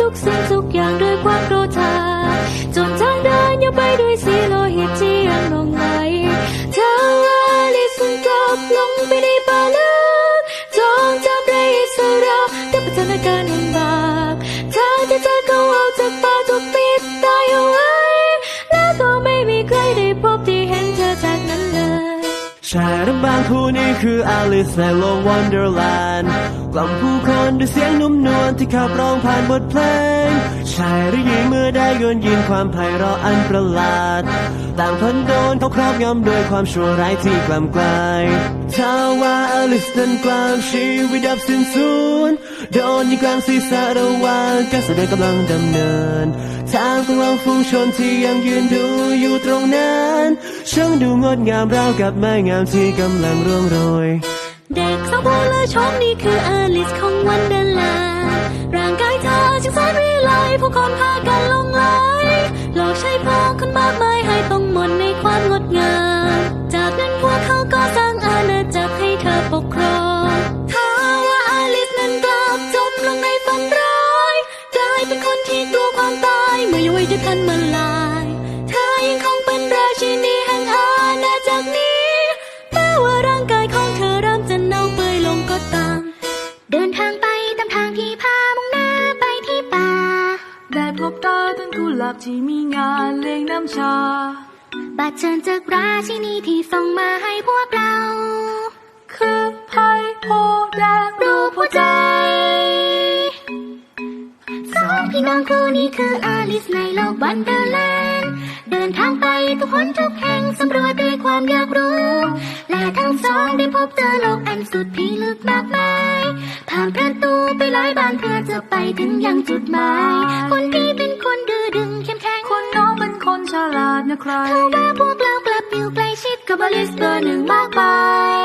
ทุกสิ่งทุกอย่างด้วยความโกรธาจนทางเดินยังไปด้วยสีโลหิตที่ยังลงไหลเธอว่าลิสุนกลับลงไปในป่าลึกจองจำได้สระกับพัฒนาการลำบากทางที่เธอเข้าออกจากป่าถูกปิดตายเอาไว้ และก็ไม่มีใครได้พบที่เห็นเธอจากนั้นเลยชายรำบางผู้นี้คืออลิสในโลกวันเดอร์แลนด์ กล่อมผู้คนด้วยเสียงนุ่มนวลที่ขับร้องผ่านบทเพลงชายหรือหญิงเมื่อได้โยนยินความไพเราะอันประหลาดต่างพันโดนเขาครอบงำด้วยความชั่วร้ายที่กล้ำกลายถ้าว่าอลิสนั้นกลางชีวิตดับสิ้นสูญโดนยิงกลางศีรษะระหว่างการแสดงกำลังดำเนินทางของเราฝูงชนที่ยังยืนดูอยู่ตรงนั้นช่างดูงดงามราวกับไม้งามที่กำลังร่วงโรย เด็กสาวผู้เลอชมนี่คืออลิสของวันเดลนด์ร่างกายเธอจึงแสนวิไลผู้คนพากันลงไหลหลอกใช้พองคนมากมายให้ต้องหมนในความงดงาม จากนั้นพวกเขาก็สร้างอาณาจักรให้เธอปกครองถ้าว่าอลิสนั้นกลับจมลงในฝันร้ายกลายเป็นคนที่กลัวความตายเมื่อยังวัยด้วยพันมาาต้นกุหลาบที่มีงานเลี้ยงน้ำชา บัดเชิญจากราชินีที่ส่งมาให้พวกเรา คือไพ่โพแดงรูปหัวใจสองพี่น้องคู่นี้คืออลิสในโลกวันเดอร์แลนด์เดินทางไปทุกคนทุกแห่งสำรวจด้วยความอยากรู้ และทั้งสองได้พบเจอโลกอันสุดพิลึกมากมาย ผ่านประตูไปหลายบานเพื่อจะไปถึงยังจุดหมายคนพี่ นะใครเข้ามาพวกเรากลับอยู่ใกล้ชิดกับบริสเบอร์หนึ่งมากมาย